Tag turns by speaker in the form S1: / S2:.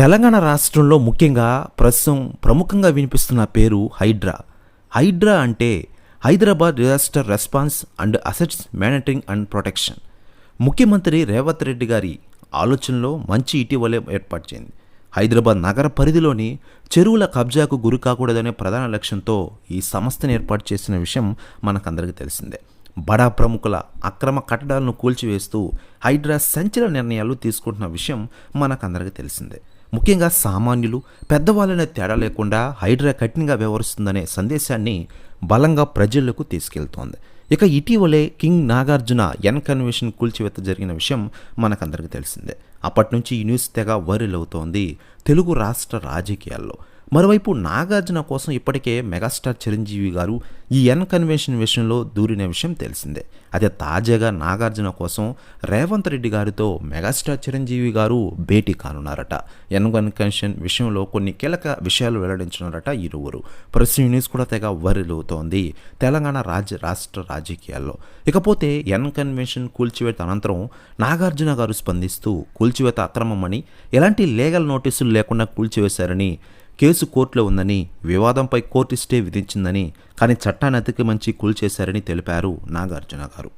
S1: తెలంగాణ రాష్ట్రంలో ముఖ్యంగా ప్రస్తుతం ప్రముఖంగా వినిపిస్తున్న పేరు హైడ్రా. హైడ్రా అంటే Hyderabad disaster response and assets monitoring and protection. ముఖ్యమంత్రి రేవంత్ రెడ్డి గారి ఆలోచనలో మంచి ఇటీవలే ఏర్పాటు చేయింది. హైదరాబాద్ నగర పరిధిలోని చెరువుల కబ్జాకు గురి కాకూడదనే ప్రధాన లక్ష్యంతో ఈ సంస్థను ఏర్పాటు చేసిన విషయం మనకందరికీ తెలిసిందే. బడా ప్రముఖుల అక్రమ కట్టడాలను కూల్చివేస్తూ హైడ్రా సంచలన నిర్ణయాలు తీసుకుంటున్న విషయం మనకందరికీ తెలిసిందే. ముఖ్యంగా సామాన్యులు పెద్దవాళ్ళనే తేడా లేకుండా హైడ్రా కఠినంగా వ్యవహరిస్తుందనే సందేశాన్ని బలంగా ప్రజలకు తీసుకెళ్తోంది. ఇక ఇటీవలే కింగ్ నాగార్జున ఎన్ కన్వెన్షన్ కూల్చివేత జరిగిన విషయం మనకందరికీ తెలిసిందే. అప్పటి నుంచి ఈ న్యూస్ తెగ వైరల్ అవుతోంది తెలుగు రాష్ట్ర రాజకీయాల్లో. మరోవైపు నాగార్జున కోసం ఇప్పటికే మెగాస్టార్ చిరంజీవి గారు ఈ ఎన్ కన్వెన్షన్ విషయంలో దూరిన విషయం తెలిసిందే. అదే తాజాగా నాగార్జున కోసం రేవంత్ రెడ్డి గారితో మెగాస్టార్ చిరంజీవి గారు భేటీ కానున్నారట. ఎన్ కన్వెన్షన్ విషయంలో కొన్ని కీలక విషయాలు వెల్లడించనున్నారట ఇరువురు. ప్రస్తుతం న్యూస్ కూడా తెగ వరిలవుతోంది తెలంగాణ రాజ్య రాష్ట్ర రాజకీయాల్లో. ఇకపోతే ఎన్ కన్వెన్షన్ కూల్చివేత అనంతరం నాగార్జున గారు స్పందిస్తూ కూల్చివేత అక్రమమని ఎలాంటి లీగల్ నోటీసులు లేకుండా కూల్చివేశారని కేసు కోర్టులో ఉందని వివాదంపై కోర్టు స్టే విధించిందని కానీ చట్టాన్ని అతిక్రమించి కూల్చేశారని తెలిపారు నాగార్జున గారు.